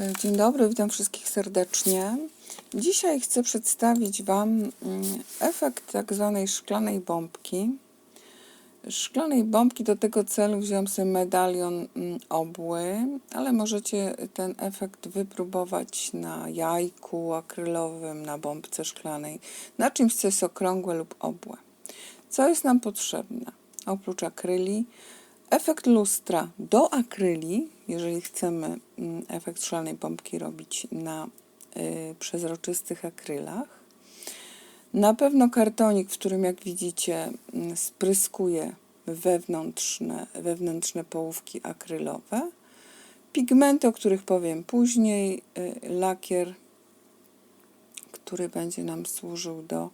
E, Dzień dobry, witam wszystkich serdecznie. Dzisiaj chcę przedstawić Wam mm, efekt tak zwanej szklanej bombki. Szklanej bombki do tego celu wziąłem sobie medalion mm, obły, ale możecie ten efekt wypróbować na jajku akrylowym, na bombce szklanej, na czymś, co jest okrągłe lub obłe. Co jest nam potrzebne? Oprócz akryli, efekt lustra do akryli, jeżeli chcemy mm, efekt szklanej bombki robić na y, przezroczystych akrylach. Na pewno kartonik, w którym jak widzicie mm, spryskuje wewnętrzne, wewnętrzne połówki akrylowe. Pigmenty, o których powiem później. y, Lakier, który będzie nam służył do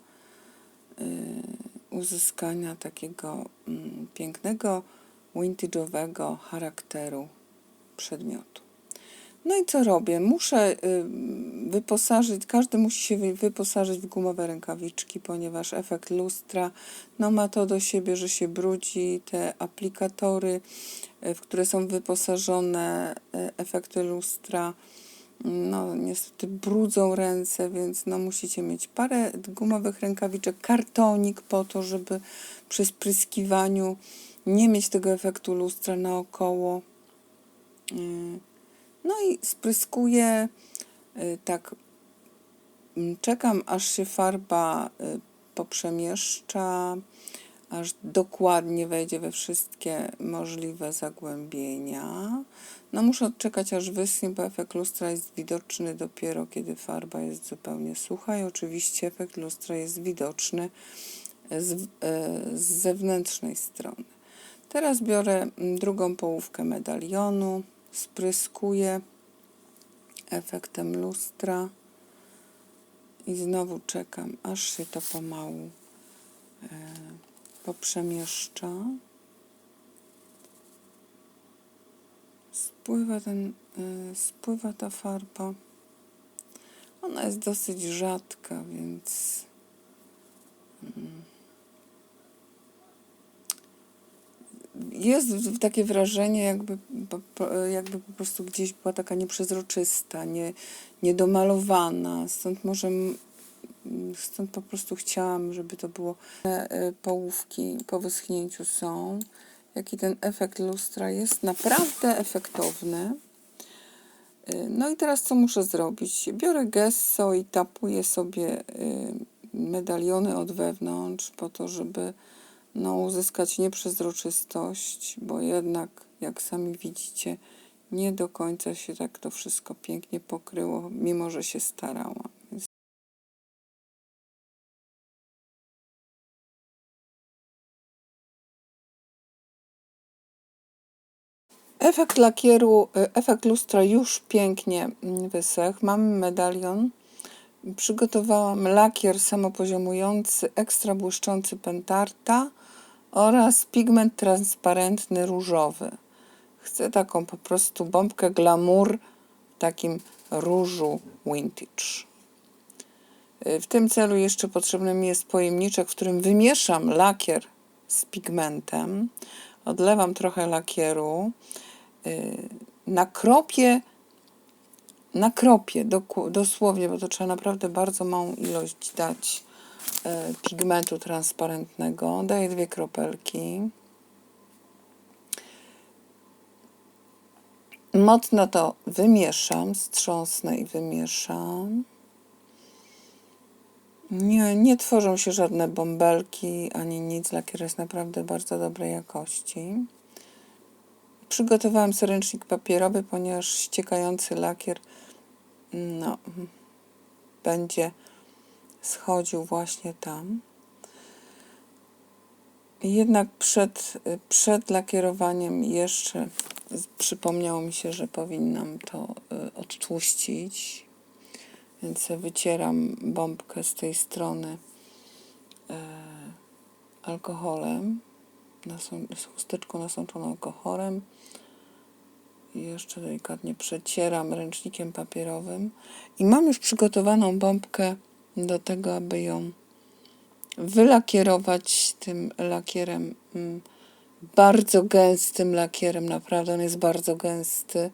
y, uzyskania takiego mm, pięknego, vintage'owego charakteru przedmiotu. No i co robię? Muszę y, wyposażyć, każdy musi się wy- wyposażyć w gumowe rękawiczki, ponieważ efekt lustra no ma to do siebie, że się brudzi. Te aplikatory, y, w które są wyposażone y, efekty lustra, no niestety brudzą ręce, więc no musicie mieć parę gumowych rękawiczek, kartonik po to, żeby przy spryskiwaniu nie mieć tego efektu lustra naokoło. Yy, No i spryskuję y, tak. mm, Czekam, aż się farba y, poprzemieszcza, aż dokładnie wejdzie we wszystkie możliwe zagłębienia. No muszę odczekać, aż wyschnie, bo efekt lustra jest widoczny dopiero, kiedy farba jest zupełnie sucha i oczywiście efekt lustra jest widoczny z, y, z zewnętrznej strony. Teraz biorę mm, drugą połówkę medalionu, spryskuję efektem lustra i znowu czekam, aż się to pomału e, poprzemieszcza. Spływa, ten, e, spływa ta farba. Ona jest dosyć rzadka, więc jest takie wrażenie, jakby, jakby po prostu gdzieś była taka nieprzezroczysta, nie, niedomalowana. Stąd może stąd po prostu chciałam, żeby to było. Te, e, Połówki po wyschnięciu są. Jaki ten efekt lustra jest naprawdę efektowny. E, No i teraz co muszę zrobić? Biorę gesso i tapuję sobie e, medaliony od wewnątrz po to, żeby no, uzyskać nieprzezroczystość, bo jednak, jak sami widzicie, nie do końca się tak to wszystko pięknie pokryło, mimo że się starałam. Efekt lakieru, y, efekt lustra już pięknie mm, wysechł. Mamy medalion. Przygotowałam lakier samopoziomujący, ekstra błyszczący pentarta oraz pigment transparentny różowy. Chcę taką po prostu bombkę glamour w takim różu vintage. Y, W tym celu jeszcze potrzebny mi jest pojemniczek, w którym wymieszam lakier z pigmentem. Odlewam trochę lakieru. y, Nakropię, nakropię doku- dosłownie, bo to trzeba naprawdę bardzo małą ilość dać e, pigmentu transparentnego. Daję dwie kropelki. Mocno to wymieszam, strząsnę i wymieszam. Nie, nie tworzą się żadne bąbelki ani nic. Lakier jest naprawdę bardzo dobrej jakości. Przygotowałam ręcznik papierowy, ponieważ ściekający lakier no, będzie schodził właśnie tam. Jednak przed, przed lakierowaniem jeszcze przypomniało mi się, że powinnam to y, odtłuścić. Więc wycieram bombkę z tej strony e, alkoholem, z chusteczką nasączoną alkoholem. I jeszcze delikatnie przecieram ręcznikiem papierowym. I mam już przygotowaną bombkę do tego, aby ją wylakierować tym lakierem, mm, bardzo gęstym lakierem. Naprawdę on jest bardzo gęsty.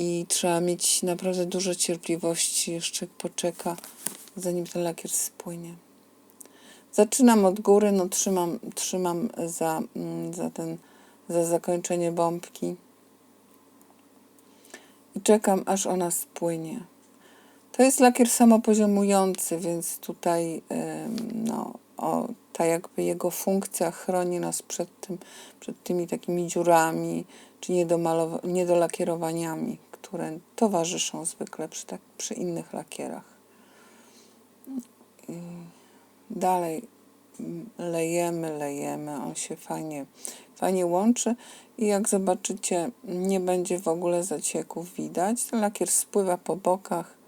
i trzeba mieć naprawdę dużo cierpliwości, jeszcze poczeka, zanim ten lakier spłynie. Zaczynam od góry, no trzymam, trzymam za, mm, za ten, za zakończenie bombki i czekam, aż ona spłynie. To jest lakier samopoziomujący, więc tutaj no, o, ta jakby jego funkcja chroni nas przed, tym, przed tymi takimi dziurami czy niedolakierowaniami, które towarzyszą zwykle przy, tak, przy innych lakierach. Dalej lejemy, lejemy, on się fajnie, fajnie łączy i jak zobaczycie, nie będzie w ogóle zacieków widać. Ten lakier spływa po bokach.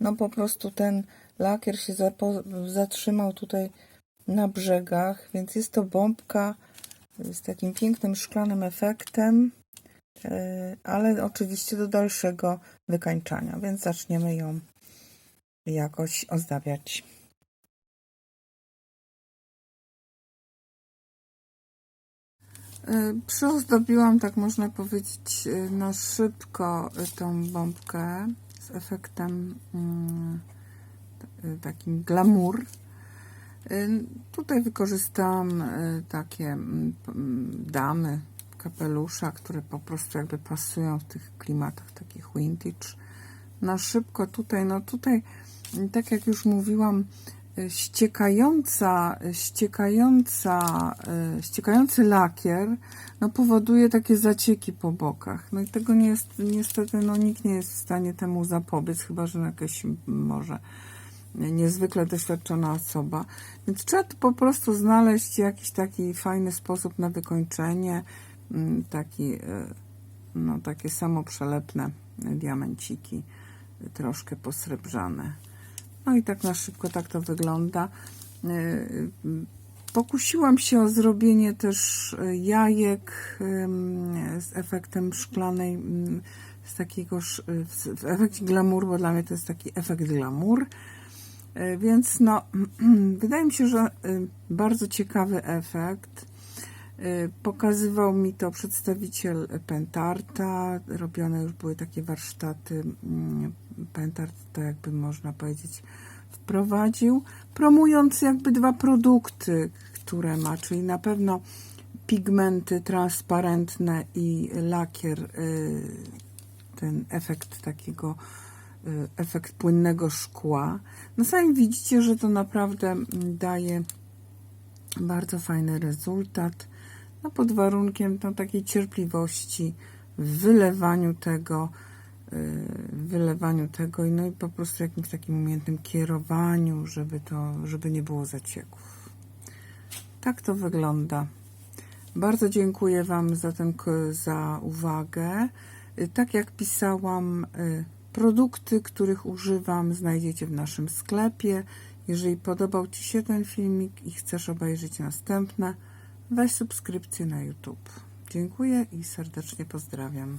No po prostu ten lakier się zatrzymał tutaj na brzegach, więc jest to bombka z takim pięknym szklanym efektem, ale oczywiście do dalszego wykańczania, więc zaczniemy ją jakoś ozdabiać. Y, Przyozdobiłam, tak można powiedzieć, y, na szybko tą bombkę z efektem mm, takim glamour. Tutaj wykorzystałam takie mm, mm, damy, kapelusza, które po prostu jakby pasują w tych klimatach takich vintage. Na szybko tutaj, no tutaj, tak jak już mówiłam, y, ściekająca, ściekająca, y, ściekający lakier no, powoduje takie zacieki po bokach. No i tego nie jest, niestety, no nikt nie jest w stanie temu zapobiec, chyba że jakaś może niezwykle doświadczona osoba. Więc trzeba tu po prostu znaleźć jakiś taki fajny sposób na wykończenie, taki, y, no takie samo przelepne diamenciki, troszkę posrebrzane. No i tak na szybko tak to wygląda. Y, Pokusiłam się o zrobienie też y, jajek z efektem szklanej, z takiego w efekcie glamour, bo dla mnie to jest taki efekt glamour. Więc no, wydaje mi się, że bardzo ciekawy efekt. Y, Pokazywał mi to przedstawiciel Pentarta. Robione już były takie warsztaty. mm, Pentart to jakby można powiedzieć wprowadził, promując jakby dwa produkty, które ma, czyli na pewno pigmenty transparentne i lakier, y, ten efekt takiego, y, efekt płynnego szkła. No sami widzicie, że to naprawdę mm, daje bardzo fajny rezultat, no pod warunkiem no, takiej cierpliwości w wylewaniu tego, y, wylewaniu tego no i po prostu jakimś takim umiejętnym kierowaniu, żeby to, żeby nie było zacieków. Tak to wygląda. Bardzo dziękuję Wam za, ten, za uwagę. Y, Tak jak pisałam, y, produkty, których używam, znajdziecie w naszym sklepie. Jeżeli podobał Ci się ten filmik i chcesz obejrzeć następne, weź subskrypcję na YouTube. Dziękuję i serdecznie pozdrawiam.